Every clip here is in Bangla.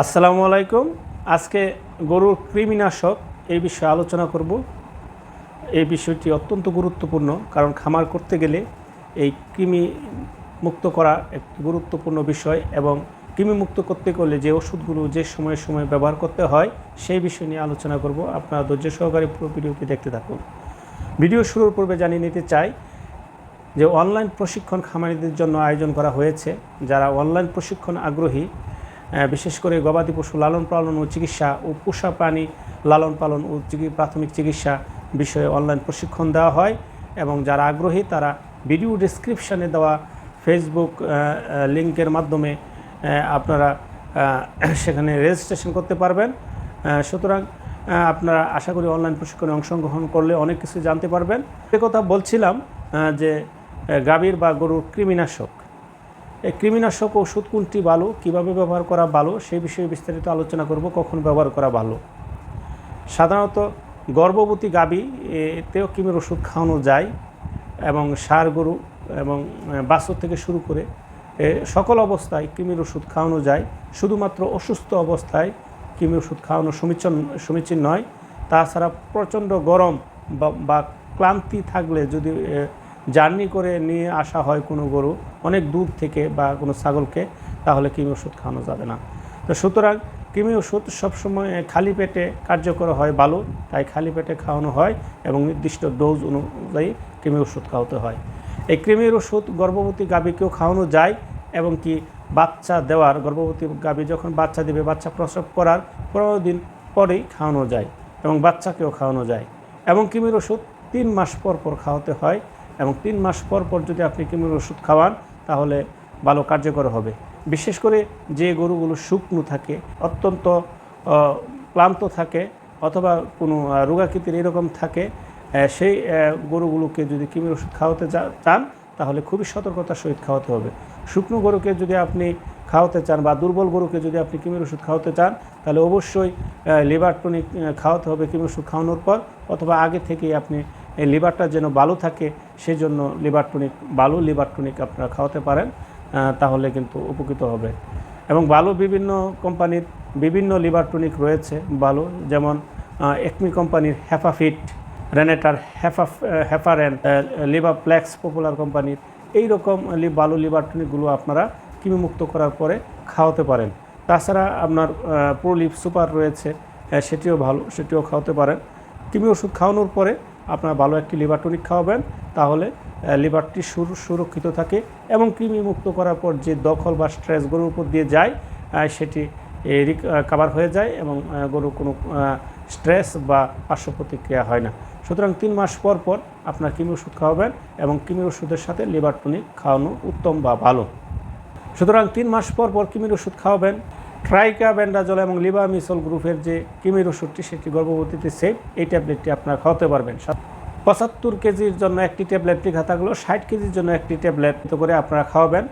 আসসালামু আলাইকুম। আজকে গরুর কৃমিনাশক এই বিষয়ে আলোচনা করব। এই বিষয়টি অত্যন্ত গুরুত্বপূর্ণ, কারণ খামার করতে গেলে এই কৃমি মুক্ত করা একটি গুরুত্বপূর্ণ বিষয় এবং কৃমি মুক্ত করতে গেলে যে ওষুধগুলো যে সময়ে সময়ে ব্যবহার করতে হয়, সেই বিষয় নিয়ে আলোচনা করব। আপনারা ধৈর্য সহকারে পুরো ভিডিওটি দেখতে থাকুন। ভিডিও শুরুর পূর্বে জানিয়ে নিতে চাই যে, অনলাইন প্রশিক্ষণ খামারিদের জন্য আয়োজন করা হয়েছে। যারা অনলাইন প্রশিক্ষণ আগ্রহী বিশেষ করে গবাদি পশু লালন পালন ও চিকিৎসা ও পোষা প্রাণী লালন পালন ও প্রাথমিক চিকিৎসা বিষয়ে অনলাইন প্রশিক্ষণ দেওয়া হয় এবং যারা আগ্রহী তারা ভিডিও ডিসক্রিপশানে দেওয়া ফেসবুক লিঙ্কের মাধ্যমে আপনারা সেখানে রেজিস্ট্রেশন করতে পারবেন। সুতরাং আপনারা আশা করি অনলাইন প্রশিক্ষণে অংশগ্রহণ করলে অনেক কিছু জানতে পারবেন। এ কথা বলছিলাম যে গাভীর বা গরুর কৃমিনাশক কৃমিনাশক ওষুধ কোনটি ভালো, কীভাবে ব্যবহার করা ভালো সেই বিষয়ে বিস্তারিত আলোচনা করব, কখন ব্যবহার করা ভালো। সাধারণত গর্ভবতী গাভী, এতেও কৃমির ওষুধ খাওয়ানো যায় এবং সার গরু এবং বাছুর থেকে শুরু করে সকল অবস্থায় কৃমির ওষুধ খাওয়ানো যায়। শুধুমাত্র অসুস্থ অবস্থায় কৃমির ওষুধ খাওয়ানো সমীচীন সমীচীন নয়। তাছাড়া প্রচণ্ড গরম বা ক্লান্তি থাকলে যদি জার্নি করে নিয়ে আসা হয় কোনো গরু অনেক দূর থেকে বা কোনো ছাগলকে, তাহলে কৃমি ওষুধ খাওয়ানো যাবে না। তো সুতরাং কৃমি ওষুধ সবসময় খালি পেটে কার্যকর হয় ভালো, তাই খালি পেটে খাওয়ানো হয় এবং নির্দিষ্ট ডোজ অনুযায়ী কৃমি ওষুধ খাওয়াতে হয়। এই কৃমির ওষুধ গর্ভবতী গাভীকেও খাওয়ানো যায় এবং কি বাচ্চা দেওয়ার, গর্ভবতী গাভী যখন বাচ্চা দেবে, বাচ্চা প্রসব করার পনেরো দিন পরেই খাওয়ানো যায় এবং বাচ্চাকেও খাওয়ানো যায়। এবং কৃমির ওষুধ তিন মাস পর পর খাওয়াতে হয় এবং তিন মাস পর পর যদি আপনি কৃমির ওষুধ খাওয়ান, তাহলে ভালো কার্যকর হবে। বিশেষ করে যে গরুগুলো শুকনো থাকে, অত্যন্ত ক্লান্ত থাকে অথবা কোনো রোগাকৃতির এরকম থাকে সেই গরুগুলোকে যদি কৃমির ওষুধ খাওয়াতে চান, তাহলে খুবই সতর্কতার সহিত খাওয়াতে হবে। শুকনো গরুকে যদি আপনি খাওয়াতে চান বা দুর্বল গরুকে যদি আপনি কৃমির ওষুধ খাওয়াতে চান, তাহলে অবশ্যই লিভার টনিক খাওয়াতে হবে কৃমির ওষুধ খাওয়ানোর পর অথবা আগে থেকেই আপনি এই লিভারটা যেন ভালো থাকে সেই জন্য লিভার টনিক ভালো লিভার টনিক আপনারা খাওয়াতে পারেন তাহলে কিন্তু উপকৃত হবে। এবং ভালো বিভিন্ন কোম্পানির বিভিন্ন লিভার টনিক রয়েছে ভালো যেমন একমি কোম্পানির হ্যাফাফিট রেনেটার হ্যাফা হ্যাফারেন লিভার প্লেক্স পপুলার কোম্পানির এই রকম লি- ভালো লিভার টনিকগুলো আপনারা কৃমিমুক্ত করার পরে খাওয়াতে পারেন। তাছাড়া আপনার প্রোলিপ সুপার রয়েছে সেটিও ভালো, সেটিও খাওয়াতে পারেন। কৃমি ওষুধ খাওয়ানোর পরে আপনার ভালো একটি লিভার টনিক খাওয়াবেন তাহলে লিভারটি সুর- সুরক্ষিত থাকে এবং কৃমি মুক্ত করার পর যে দখল বা স্ট্রেস গরুর উপর দিয়ে যায় সেটি কাভার হয়ে যায় এবং আহ, গরু কোনো স্ট্রেস বা পার্শ্ব প্রতিক্রিয়া হয় না। সুতরাং তিন মাস পর পর আপনার কৃমি ওষুধ খাওয়াবেন এবং কৃমির ওষুধের সাথে লিভার টনিক খাওয়ানো উত্তম বা ভালো। সুতরাং তিন মাস পর পর কৃমির ওষুধ খাওয়াবেন ট্রাইকা ব্যান্ডাজল এবং লিবামিসল গ্রুপের যে কৃমির ওষুধটি, সেটি গর্ভবতীতে সেফ এই ট্যাবলেটটি আপনার খাওয়াতে পারবেন। পঁচাত্তর কেজির জন্য একটি ট্যাবলেট লেখা থাকল, ষাট কেজির জন্য একটি ট্যাবলেট করে আপনারা খাওয়াবেন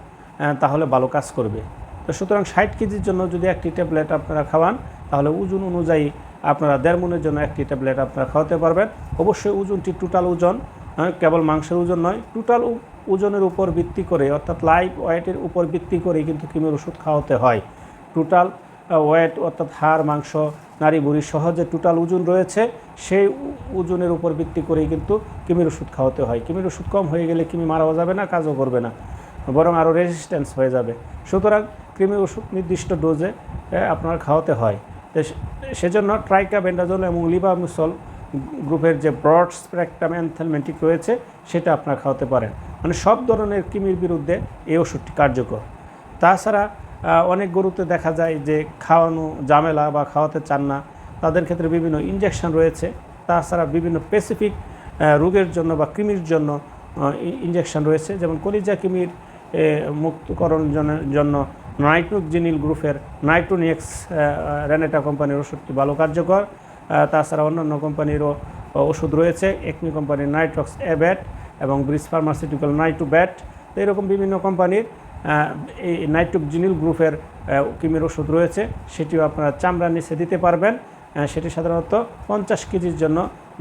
তাহলে ভালো কাজ করবে। তো সুতরাং ষাট কেজির জন্য যদি একটি ট্যাবলেট আপনারা খাওয়ান, তাহলে ওজন অনুযায়ী আপনারা দেড় মনের জন্য একটি ট্যাবলেট আপনারা খাওয়াতে পারবেন। অবশ্যই ওজনটি টোটাল ওজন কেবল মাংসের ওজন নয় টোটাল ওজনের উপর ভিত্তি করে, অর্থাৎ লাইভ ওয়েটের উপর ভিত্তি করে কিন্তু কিমের ওষুধ খাওয়াতে হয়। টোটাল ওয়েট অর্থাৎ হাড়, মাংস নারী বুড়ি সহ যে টোটাল ওজন রয়েছে, সেই ওজনের উপর ভিত্তি করেই কিন্তু কৃমির ওষুধ খাওয়াতে হয়। কিমির ওষুধ কম হয়ে গেলে কৃমি মারাও যাবে না, কাজও করবে না, বরং আরও রেজিস্ট্যান্স হয়ে যাবে। সুতরাং কৃমি ওষুধ নির্দিষ্ট ডোজে আপনার খাওয়াতে হয়। সেজন্য ট্রাইকা বেন্ডাজল এবং লিবামিসল গ্রুপের যে ব্রড স্প্রেকটাম অ্যানথেলমেন্টিক রয়েছে, সেটা আপনারা খাওয়াতে পারেন। মানে সব ধরনের কৃমির বিরুদ্ধে এই ওষুধটি কার্যকর। তাছাড়া অনেক গরুতে দেখা যায় যে খাওয়ানো ঝামেলা বা খাওয়াতে চান না। তাদের ক্ষেত্রে বিভিন্ন ইনজেকশন রয়েছে। তাছাড়া বিভিন্ন স্পেসিফিক রোগের জন্য বা কৃমির জন্য ইনজেকশন রয়েছে। যেমন কলিজা কৃমির এ, মুক্তকরণ জন্য- নাইট্রোজিনিল গ্রুপের নাইট্রোনিক্স রেনেটা কোম্পানির ওষুধটি ভালো কার্যকর। তাছাড়া অন্যান্য কোম্পানিরও ওষুধ রয়েছে। একমি কোম্পানির নাইট্রক্স অ্যাব্যাট এবং ব্রিজ ফার্মাসিউটিক্যাল নাইট্রোব্যাট তো এরকম বিভিন্ন কোম্পানির এই নাইট্রোজিনিল গ্রুপের কৃমির ওষুধ রয়েছে, সেটিও আপনারা চামড়ার নিচে দিতে পারবেন। সেটি সাধারণত পঞ্চাশ কেজির জন্য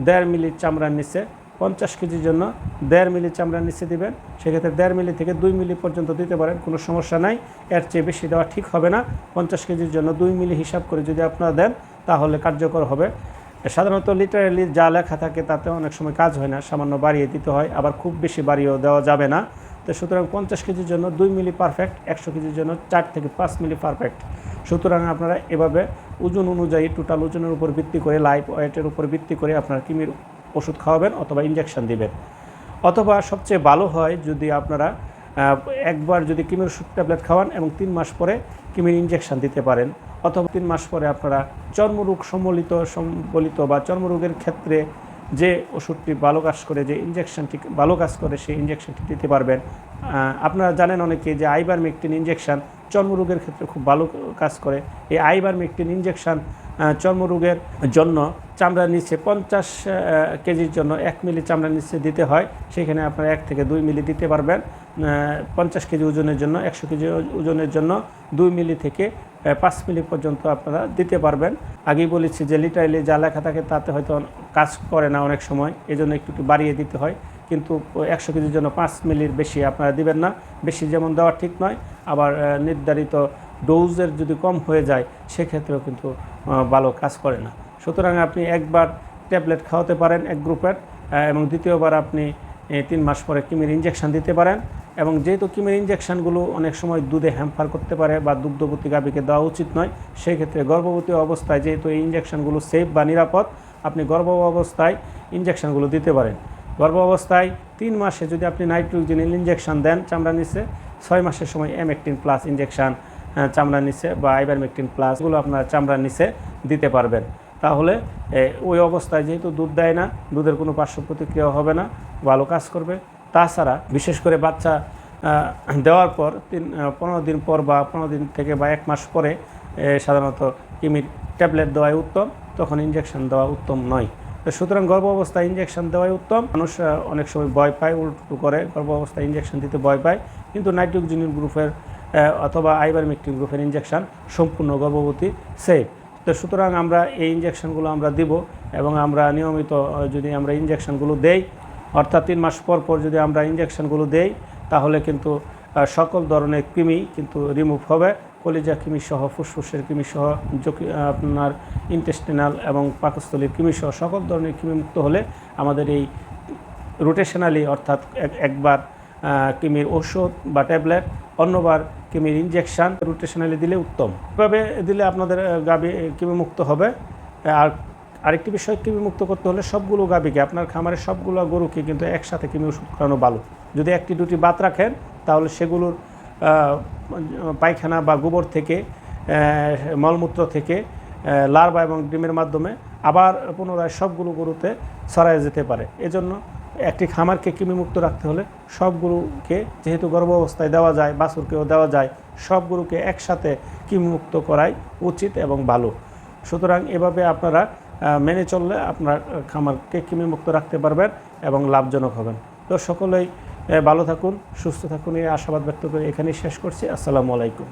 দেড় মিলি চামড়ার নিচে, পঞ্চাশ কেজির জন্য দেড় মিলি চামড়ার নিচে দিবেন। সেক্ষেত্রে দেড় মিলি থেকে দুই মিলি পর্যন্ত দিতে পারেন, কোনো সমস্যা নাই। এর চেয়ে বেশি দেওয়া ঠিক হবে না। পঞ্চাশ কেজির জন্য দুই মিলি হিসাব করে যদি আপনারা দেন, তাহলে কার্যকর হবে। সাধারণত লিটারেলি যা লেখা থাকে, তাতে অনেক সময় কাজ হয় না, সামান্য বাড়িয়ে দিতে হয়, আবার খুব বেশি বাড়িয়েও দেওয়া যাবে না। তো সুতরাং পঞ্চাশ কেজির জন্য দুই মিলি পারফেক্ট একশো কেজির জন্য চার থেকে পাঁচ মিলি পারফেক্ট সুতরাং আপনারা এভাবে ওজন অনুযায়ী টোটাল ওজনের উপর ভিত্তি করে লাইফ ওয়েটের উপর ভিত্তি করে আপনার কিমির ওষুধ খাওয়াবেন অথবা ইঞ্জেকশন দিবেন। অথবা সবচেয়ে ভালো হয় যদি আপনারা একবার যদি কিমির ওষুধ ট্যাবলেট খাওয়ান এবং তিন মাস পরে কিমির ইঞ্জেকশন দিতে পারেন। অথবা তিন মাস পরে আপনারা চর্মরোগ সম্বলিত সম্বলিত বা চর্মরোগের ক্ষেত্রে যে ওষুধটি ভালো কাজ করে, যে ইঞ্জেকশনটি ভালো কাজ করে, সেই ইঞ্জেকশনটি দিতে পারবেন। আপনারা জানেন অনেকে যে আইবার মেকটিন ইঞ্জেকশন চর্মরোগের ক্ষেত্রে খুব ভালো কাজ করে। এই আইবার মেকটিন ইঞ্জেকশন চর্মরোগের জন্য চামড়ার নিচে পঞ্চাশ কেজির জন্য এক মিলি চামড়ার নিচে দিতে হয়। সেখানে আপনারা এক থেকে দুই মিলি দিতে পারবেন। পঞ্চাশ কেজি ওজনের জন্য, একশো কেজি ওজনের জন্য দুই মিলি থেকে পাঁচ মিলি পর্যন্ত আপনারা দিতে পারবেন। আগেই বলেছি যে লিটারেলি যা লেখা থাকে তাতে হয়তো কাজ করে না অনেক সময় এই জন্য একটু একটু বাড়িয়ে দিতে হয়। কিন্তু একশো কেজির জন্য পাঁচ মিলির বেশি আপনারা দিবেন না। বেশি যেমন দেওয়া ঠিক নয়, আবার নির্ধারিত ডোজের যদি কম হয়ে যায়, সেক্ষেত্রেও কিন্তু ভালো কাজ করে না। সুতরাং আপনি একবার ট্যাবলেট খাওয়াতে পারেন এক গ্রুপের এবং দ্বিতীয়বার আপনি তিন মাস পরে কিমির ইঞ্জেকশন দিতে পারেন। এবং যেহেতু কিমের ইঞ্জেকশনগুলো অনেক সময় দুধে হ্যাম্পার করতে পারে বা দুগ্ধবতী গাভীকে দেওয়া উচিত নয়, সেই ক্ষেত্রে গর্ভবতী অবস্থায় যেহেতু এই ইঞ্জেকশনগুলো সেফ বা নিরাপদ, আপনি গর্ভ অবস্থায় ইঞ্জেকশনগুলো দিতে পারেন। গর্ভ অবস্থায় তিন মাসে যদি আপনি নাইট্রোজেনিল ইঞ্জেকশন দেন চামড়া নিচে, ছয় মাসের সময় এমেকটিন প্লাস ইঞ্জেকশন চামড়া নিচে বা আইবারমেকটিন প্লাস এগুলো আপনার চামড়ার নিচে দিতে পারবেন। তাহলে ওই অবস্থায় যেহেতু দুধ দেয় না, দুধের কোনো পার্শ্ব প্রতিক্রিয়া হবে না, ভালো কাজ করবে। তাছাড়া বিশেষ করে বাচ্চা দেওয়ার পর তিন পনেরো দিন পর বা পনেরো দিন থেকে বা এক মাস পরে সাধারণত কিমির ট্যাবলেট দেওয়াই উত্তম, তখন ইঞ্জেকশন দেওয়া উত্তম নয়। তো সুতরাং গর্ভ অবস্থায় ইঞ্জেকশন দেওয়াই উত্তম। মানুষ অনেক সময় ভয় পায়, উল্টো করে গর্ভ অবস্থায় ইঞ্জেকশন দিতে ভয় পায়। কিন্তু নাইট্রোজেনিল গ্রুপের অথবা আইবারমেকটিন গ্রুপের ইঞ্জেকশন সম্পূর্ণ গর্ভবতী সেফ তো সুতরাং আমরা এই ইঞ্জেকশনগুলো আমরা দিব এবং আমরা নিয়মিত যদি আমরা ইঞ্জেকশনগুলো দেই অর্থাৎ তিন মাস পর পর যদি আমরা ইঞ্জেকশনগুলো দেই, তাহলে কিন্তু সকল ধরনের কৃমি কিন্তু রিমুভ হবে। কলিজা কৃমি সহ ফুসফুসের কৃমি সহ যকি- আপনার ইন্টেস্টিনাল এবং পাকস্থলীর কৃমি সহ সকল ধরনের কৃমি মুক্ত হলে আমাদের এই রোটেশনালি অর্থাৎ এক- একবার কিমির ওষুধ বা ট্যাবলেট, অন্যবার কিমির ইঞ্জেকশন রোটেশনালি দিলে উত্তম। এভাবে দিলে আপনাদের গাভী কিমি মুক্ত হবে। আর আরেকটি বিষয় কিমি মুক্ত করতে হলে সবগুলো গাভীকে, আপনার খামারের সবগুলো গরুকে কিন্তু একসাথে কিমি ওষুধ করানো ভালো। যদি একটি, দুটি বাদ রাখেন, তাহলে সেগুলোর পায়খানা বা গোবর থেকে মলমূত্র থেকে লার্ভা এবং ডিমের মাধ্যমে আবার পুনরায় সবগুলো গরুতে ছড়ায় যেতে পারে। এজন্য একটি খামারকে কৃমিমুক্ত রাখতে হলে সবগুলোকে, যেহেতু গর্ভ অবস্থায় দেওয়া যায়, বাছুরকেও দেওয়া যায় সবগুলোকে একসাথে কৃমিমুক্ত করাই উচিত এবং ভালো। সুতরাং এভাবে আপনারা মেনে চললে আপনার খামারকে কৃমিমুক্ত রাখতে পারবেন এবং লাভজনক হবেন। তো সকলেই ভালো থাকুন, সুস্থ থাকুন, এই আশাবাদ ব্যক্ত করে এখানেই শেষ করছি। আসসালামু আলাইকুম।